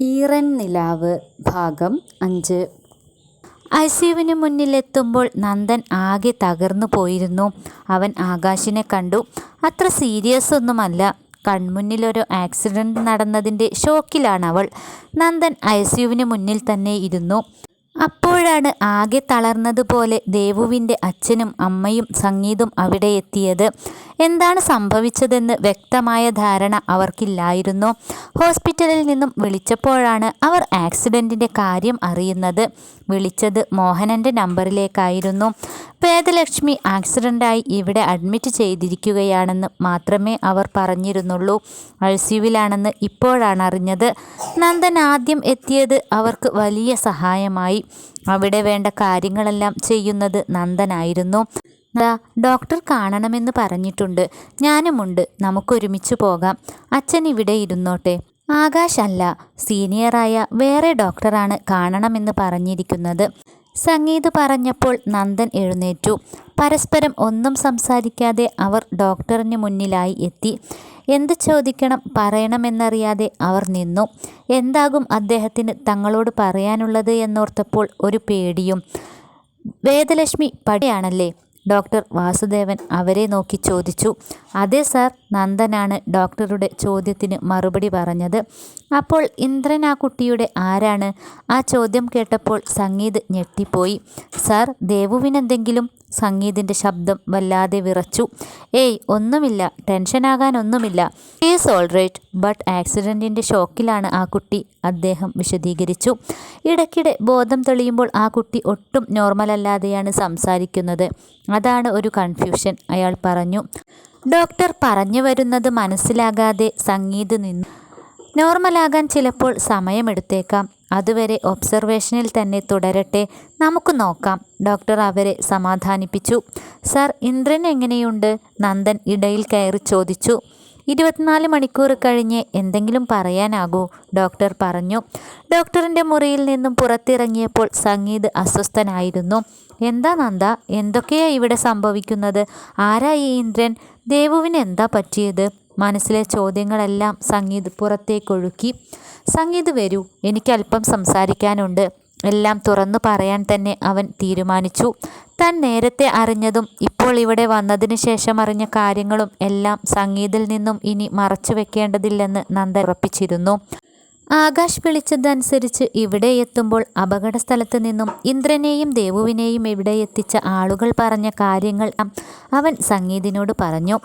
ഈറൻ നിലാവ് ഭാഗം അഞ്ച്. ഐസിയുവിന് സിയുവിന് മുന്നിലെത്തുമ്പോൾ നന്ദൻ ആകെ തകർന്നു പോയിരുന്നു. അവൻ ആകാശിനെ കണ്ടു. അത്ര സീരിയസ് ഒന്നുമല്ല. കൺമുന്നിലൊരു ആക്സിഡന്റ് നടന്നതിന്റെ ഷോക്കിലാണ് അവൾ നന്ദൻ ഐ സിയുവിന് മുന്നിൽ തന്നെ ഇരുന്നു. അപ്പോഴാണ് ആകെ തളർന്നതുപോലെ ദേവുവിന്റെ അച്ഛനും അമ്മയും സംഗീതും അവിടെ എത്തിയത്. എന്താണ് സംഭവിച്ചതെന്ന് വ്യക്തമായ ധാരണ അവർക്കില്ലായിരുന്നു. ഹോസ്പിറ്റലിൽ നിന്നും വിളിച്ചപ്പോഴാണ് അവർ ആക്സിഡന്റിന്റെ കാര്യം അറിയുന്നത്. വിളിച്ചത് മോഹനന്റെ നമ്പറിലേക്കായിരുന്നു. വേദലക്ഷ്മി ആക്സിഡന്റായി ഇവിടെ അഡ്മിറ്റ് ചെയ്തിരിക്കുകയാണെന്ന് മാത്രമേ അവർ പറഞ്ഞിരുന്നുള്ളൂ. ഐസിയുവിലാണെന്ന് ഇപ്പോഴാണ് അറിഞ്ഞത്. നന്ദൻ ആദ്യം എത്തിയത് അവർക്ക് വലിയ സഹായമായി. അവിടെ വേണ്ട കാര്യങ്ങളെല്ലാം ചെയ്യുന്നത് നന്ദനായിരുന്നു. ഡോക്ടർ കാണണമെന്ന് പറഞ്ഞിട്ടുണ്ട്. ഞാനുമുണ്ട്. നമുക്കൊരുമിച്ച് പോകാം. അച്ഛൻ ഇവിടെ ഇരുന്നോട്ടെ. ആകാശ് അല്ല സീനിയറായ വേറെ ഡോക്ടറാണ് കാണണമെന്ന് പറഞ്ഞിരിക്കുന്നത്. സംഗീത് പറഞ്ഞപ്പോൾ നന്ദൻ എഴുന്നേറ്റു. പരസ്പരം ഒന്നും സംസാരിക്കാതെ അവർ ഡോക്ടറിന് മുന്നിലായി എത്തി. എന്ത് ചോദിക്കണം പറയണമെന്നറിയാതെ അവർ നിന്നു. എന്താകും അദ്ദേഹത്തിന് തങ്ങളോട് പറയാനുള്ളത് എന്നോർത്തപ്പോൾ ഒരു പേടിയും. വേദലക്ഷ്മി പടിയാണല്ലേ? ഡോക്ടർ വാസുദേവൻ അവരെ നോക്കി ചോദിച്ചു. അതെ സാർ നന്ദനാണ് ഡോക്ടറുടെ ചോദ്യത്തിന് മറുപടി പറഞ്ഞത്. അപ്പോൾ ഇന്ദ്രൻ ആ കുട്ടിയുടെ ആരാണ്? ആ ചോദ്യം കേട്ടപ്പോൾ സംഗീത് ഞെട്ടിപ്പോയി. സാർ ദേവുവിനെന്തെങ്കിലും? സംഗീതിന്റെ ശബ്ദം വല്ലാതെ വിറച്ചു. ഏയ് ഒന്നുമില്ല. ടെൻഷനാകാനൊന്നുമില്ല ഈസ് ഓൾ റൈറ്റ്. ബട്ട് ആക്സിഡന്റിന്റെ ഷോക്കിലാണ് ആ കുട്ടി അദ്ദേഹം വിശദീകരിച്ചു. ഇടയ്ക്കിടെ ബോധം തെളിയുമ്പോൾ ആ കുട്ടി ഒട്ടും നോർമലല്ലാതെയാണ് സംസാരിക്കുന്നത്. അതാണ് ഒരു കൺഫ്യൂഷൻ അയാൾ പറഞ്ഞു. ഡോക്ടർ പറഞ്ഞു വരുന്നത് മനസ്സിലാകാതെ സംഗീത് നിന്നു. നോർമലാകാൻ ചിലപ്പോൾ സമയമെടുത്തേക്കാം. അതുവരെ ഒബ്സർവേഷനിൽ തന്നെ തുടരട്ടെ. നമുക്ക് നോക്കാം. ഡോക്ടർ അവരെ സമാധാനിപ്പിച്ചു. സർ ഇന്ദ്രൻ എങ്ങനെയുണ്ട്? നന്ദൻ ഇടയിൽ കയറി ചോദിച്ചു. ഇരുപത്തിനാല് മണിക്കൂർ കഴിഞ്ഞ് എന്തെങ്കിലും പറയാനാകൂ ഡോക്ടർ പറഞ്ഞു. ഡോക്ടറിന്റെ മുറിയിൽ നിന്നും പുറത്തിറങ്ങിയപ്പോൾ സംഗീത് അസ്വസ്ഥനായിരുന്നു. എന്താ നന്ദ? എന്തൊക്കെയാ ഇവിടെ സംഭവിക്കുന്നത്? ആരാ ഈ ഇന്ദ്രൻ? ദേവുവിന് എന്താ പറ്റിയത്? മനസ്സിലെ ചോദ്യങ്ങളെല്ലാം സംഗീത് പുറത്തേക്കൊഴുക്കി. സംഗീത് വരൂ എനിക്കല്പം സംസാരിക്കാനുണ്ട്. എല്ലാം തുറന്നു പറയാൻ തന്നെ അവൻ തീരുമാനിച്ചു. താൻ നേരത്തെ അറിഞ്ഞതും ഇപ്പോൾ ഇവിടെ വന്നതിന് ശേഷം അറിഞ്ഞ കാര്യങ്ങളും എല്ലാം സംഗീതിൽ നിന്നും ഇനി മറച്ചു വെക്കേണ്ടതില്ലെന്ന് നന്ദ ഉറപ്പിച്ചിരുന്നു. ആകാശ് വിളിച്ചതനുസരിച്ച് ഇവിടെ എത്തുമ്പോൾ അപകട സ്ഥലത്ത് നിന്നും ഇന്ദ്രനെയും ദേവുവിനെയും ഇവിടെ എത്തിച്ച ആളുകൾ പറഞ്ഞ കാര്യങ്ങൾ അവൻ സംഗീതിനോട് പറഞ്ഞു.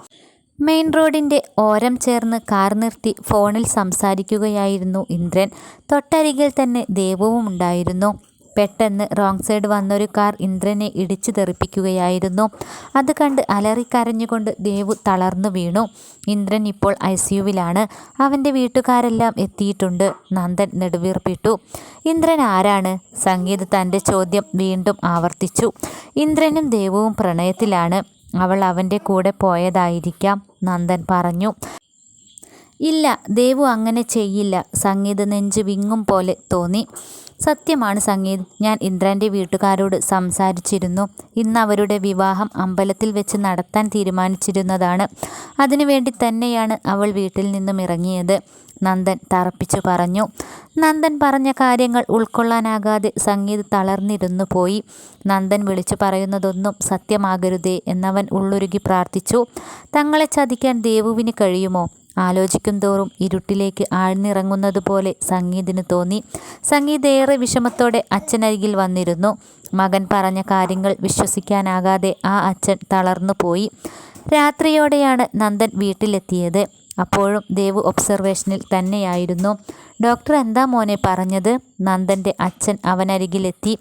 മെയിൻ റോഡിന്റെ ഓരം ചേർന്ന് കാർ നിർത്തി ഫോണിൽ സംസാരിക്കുകയായിരുന്നു ഇന്ദ്രൻ. തൊട്ടരികിൽ തന്നെ ദേവവും ഉണ്ടായിരുന്നു. പെട്ടെന്ന് റോങ് സൈഡ് വന്നൊരു കാർ ഇന്ദ്രനെ ഇടിച്ചു തെറിപ്പിക്കുകയായിരുന്നു. അത് കണ്ട് അലറിക്കരഞ്ഞുകൊണ്ട് ദേവു തളർന്നു വീണു. ഇന്ദ്രൻ ഇപ്പോൾ ഐ സിയുവിലാണ് അവന്റെ വീട്ടുകാരെല്ലാം എത്തിയിട്ടുണ്ട്. നന്ദൻ നെടുവീർപ്പിട്ടു. ഇന്ദ്രൻ ആരാണ്? സംഗീത് തന്റെ ചോദ്യം വീണ്ടും ആവർത്തിച്ചു. ഇന്ദ്രനും ദേവവും പ്രണയത്തിലാണ്. അവൾ അവന്റെ കൂടെ പോയതായിരിക്കാം നന്ദൻ പറഞ്ഞു. ഇല്ല ദേവു അങ്ങനെ ചെയ്യില്ല. സംഗീത നെഞ്ച് വിങ്ങും പോലെ തോന്നി. സത്യമാണ് സംഗീത്. ഞാൻ ഇന്ദ്രന്റെ വീട്ടുകാരോട് സംസാരിച്ചിരുന്നു. ഇന്ന് അവരുടെ വിവാഹം അമ്പലത്തിൽ വെച്ച് നടത്താൻ തീരുമാനിച്ചിരുന്നതാണ്. അതിനുവേണ്ടി തന്നെയാണ് അവൾ വീട്ടിൽ നിന്നും ഇറങ്ങിയത്. നന്ദൻ തറപ്പിച്ചു പറഞ്ഞു. നന്ദൻ പറഞ്ഞ കാര്യങ്ങൾ ഉൾക്കൊള്ളാനാകാതെ സംഗീത് തളർന്നിരുന്നു പോയി. നന്ദൻ വിളിച്ചു പറയുന്നതൊന്നും സത്യമാകരുതേ എന്നവൻ ഉള്ളുരുകി പ്രാർത്ഥിച്ചു. തങ്ങളെ ചതിക്കാൻ ദേവുവിന് കഴിയുമോ? ആലോചിക്കും തോറും ഇരുട്ടിലേക്ക് ആഴ്ന്നിറങ്ങുന്നത് പോലെ സംഗീതിന് തോന്നി. സംഗീത് ഏറെ വിഷമത്തോടെ അച്ഛനരികിൽ വന്നിരുന്നു. മകൻ പറഞ്ഞ കാര്യങ്ങൾ വിശ്വസിക്കാനാകാതെ ആ അച്ഛൻ തളർന്നു പോയി. രാത്രിയോടെയാണ് നന്ദൻ വീട്ടിലെത്തിയത്. അപ്പോഴും ദേവു ഒബ്സർവേഷനിൽ തന്നെയായിരുന്നു. ഡോക്ടർ എന്താ മോനെ പറഞ്ഞത്? നന്ദന്റെ അച്ഛൻ അവനരികിലെത്തി.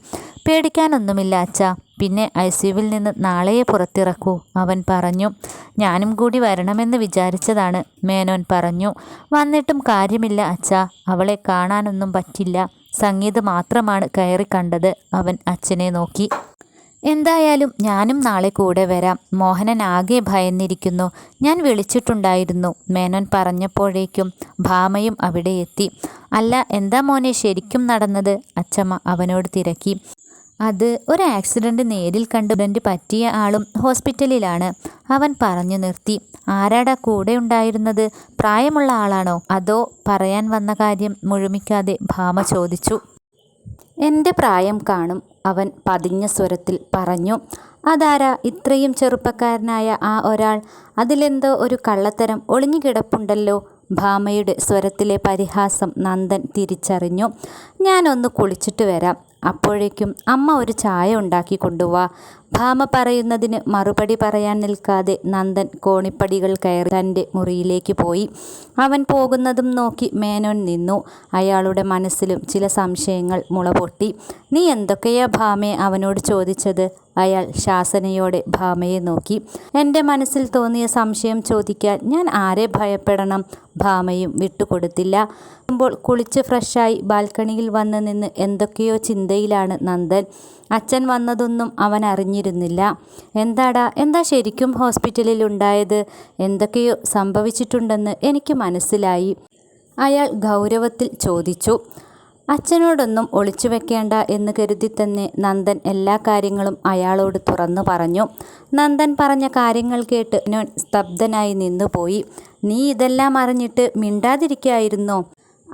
പേടിക്കാനൊന്നുമില്ല അച്ഛ. പിന്നെ ഐ സിയുവിൽ നിന്ന് നാളെയെ പുറത്തിറക്കൂ അവൻ പറഞ്ഞു. ഞാനും കൂടി വരണമെന്ന് വിചാരിച്ചതാണ് മേനോൻ പറഞ്ഞു. വന്നിട്ടും കാര്യമില്ല അച്ഛ. അവളെ കാണാനൊന്നും പറ്റില്ല. സംഗീത് മാത്രമാണ് കയറി കണ്ടത്. അവൻ അച്ഛനെ നോക്കി. എന്തായാലും ഞാനും നാളെ കൂടെ വരാം. മോഹനൻ ആകെ ഭയന്നിരിക്കുന്നു. ഞാൻ വിളിച്ചിട്ടുണ്ടായിരുന്നു. മേനോൻ പറഞ്ഞപ്പോഴേക്കും ഭാമയും അവിടെ എത്തി. അല്ല എന്താ മോനെ ശരിക്കും നടന്നത്? അച്ഛമ്മ അവനോട് തിരക്കി. അത് ഒരു ആക്സിഡന്റ് നേരിൽ കണ്ട് പറ്റിയ ആളും ഹോസ്പിറ്റലിലാണ് അവൻ പറഞ്ഞു നിർത്തി ആരാടാ കൂടെ ഉണ്ടായിരുന്നത്? പ്രായമുള്ള ആളാണോ? അതോ പറയാൻ വന്ന കാര്യം മുഴുമിക്കാതെ ഭാമ ചോദിച്ചു. എന്റെ പ്രായം കാണും അവൻ പതിഞ്ഞ സ്വരത്തിൽ പറഞ്ഞു. അതാരാ ഇത്രയും ചെറുപ്പക്കാരനായ ആ ഒരാൾ? അതിലെന്തോ ഒരു കള്ളത്തരം ഒളിഞ്ഞുകിടപ്പുണ്ടല്ലോ ഭാമയുടെ സ്വരത്തിലെ പരിഹാസം നന്ദൻ തിരിച്ചറിഞ്ഞു. ഞാനൊന്ന് കുളിച്ചിട്ട് വരാം അപ്പോഴേക്കും അമ്മ ഒരു ചായ ഉണ്ടാക്കി കൊണ്ടുവാ. ഭാമ പറയുന്നതിന് മറുപടി പറയാൻ നിൽക്കാതെ നന്ദൻ കോണിപ്പടികൾ കയറി തന്റെ മുറിയിലേക്ക് പോയി. അവൻ പോകുന്നതും നോക്കി മേനോൻ നിന്നു. അയാളുടെ മനസ്സിലും ചില സംശയങ്ങൾ മുളപൊട്ടി നീ എന്തൊക്കെയാ ഭാമയെ അവനോട് ചോദിച്ചത്? അയാൾ ശാസനയോടെ ഭാമയെ നോക്കി. എന്റെ മനസ്സിൽ തോന്നിയ സംശയം ചോദിക്കാൻ ഞാൻ ആരെ ഭയപ്പെടണം? ഭാമയും വിട്ടുകൊടുത്തില്ല. അപ്പോൾ കുളിച്ച് ഫ്രഷായി ബാൽക്കണിയിൽ വന്ന് നിന്ന് എന്തൊക്കെയോ ചിന്തയിലാണ് നന്ദൻ. അച്ഛൻ വന്നതൊന്നും അവൻ അറിഞ്ഞിരുന്നില്ല എന്താടാ? എന്താ ശരിക്കും ഹോസ്പിറ്റലിൽ ഉണ്ടായത്? എന്തൊക്കെയോ സംഭവിച്ചിട്ടുണ്ടെന്ന് എനിക്ക് മനസ്സിലായി. അയാൾ ഗൗരവത്തിൽ ചോദിച്ചു. അച്ഛനോടൊന്നും ഒളിച്ചു വെക്കേണ്ട എന്ന് കരുതി തന്നെ നന്ദൻ എല്ലാ കാര്യങ്ങളും അയാളോട് തുറന്നു പറഞ്ഞു. നന്ദൻ പറഞ്ഞ കാര്യങ്ങൾ കേട്ട് ഞാൻ സ്തബ്ധനായി നിന്നുപോയി. നീ ഇതെല്ലാം അറിഞ്ഞിട്ട് മിണ്ടാതിരിക്കായിരുന്നോ?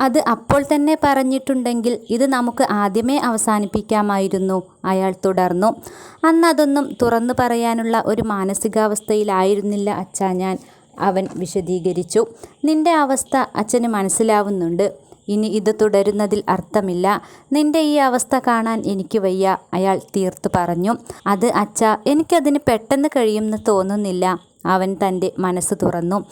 അത് അപ്പോൾ തന്നെ പറഞ്ഞിട്ടുണ്ടെങ്കിൽ ഇത് നമുക്ക് ആദ്യമേ അവസാനിപ്പിക്കാമായിരുന്നു അയാൾ തുടർന്നു. അന്നതൊന്നും തുറന്നു പറയാനുള്ള ഒരു മാനസികാവസ്ഥയിലായിരുന്നില്ല അച്ഛ ഞാൻ അവൻ വിശദീകരിച്ചു. നിന്റെ അവസ്ഥ അച്ഛന് മനസ്സിലാവുന്നുണ്ട്. ഇനി ഇത് തുടരുന്നതിൽ അർത്ഥമില്ല. നിന്റെ ഈ അവസ്ഥ കാണാൻ എനിക്ക് വയ്യ അയാൾ തീർത്തു പറഞ്ഞു. അത് അച്ഛ എനിക്കതിന് പെട്ടെന്ന് കഴിയുമെന്ന് തോന്നുന്നില്ല അവൻ തന്റെ മനസ്സ് തുറന്നു.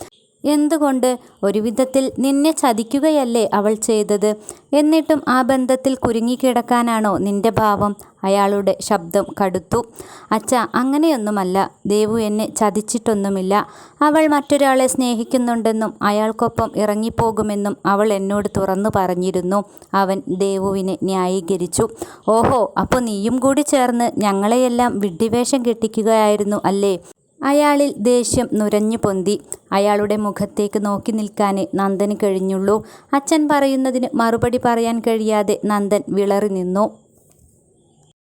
എന്തുകൊണ്ട് ഒരു വിധത്തിൽ നിന്നെ ചതിക്കുകയല്ലേ അവൾ ചെയ്തത്? എന്നിട്ടും ആ ബന്ധത്തിൽ കുരുങ്ങിക്കിടക്കാനാണോ നിന്റെ ഭാവം അയാളുടെ ശബ്ദം കടുത്തു. അച്ഛ അങ്ങനെയൊന്നുമല്ല. ദേവു എന്നെ ചതിച്ചിട്ടൊന്നുമില്ല. അവൾ മറ്റൊരാളെ സ്നേഹിക്കുന്നുണ്ടെന്നും അയാൾക്കൊപ്പം ഇറങ്ങിപ്പോകുമെന്നും അവൾ എന്നോട് തുറന്നു പറഞ്ഞിരുന്നു. അവൻ ദേവുവിനെ ന്യായീകരിച്ചു. ഓഹോ അപ്പോൾ നീയും കൂടി ചേർന്ന് ഞങ്ങളെയെല്ലാം വിഡ്ഢിവേഷം കെട്ടിക്കുകയായിരുന്നു അല്ലേ? അയാളിൽ ദേഷ്യം നുരഞ്ഞു പൊന്തി. അയാളുടെ മുഖത്തേക്ക് നോക്കി നിൽക്കാനേ നന്ദന് കഴിഞ്ഞുള്ളൂ. അച്ഛൻ പറയുന്നതിന് മറുപടി പറയാൻ കഴിയാതെ നന്ദൻ വിളറി നിന്നു.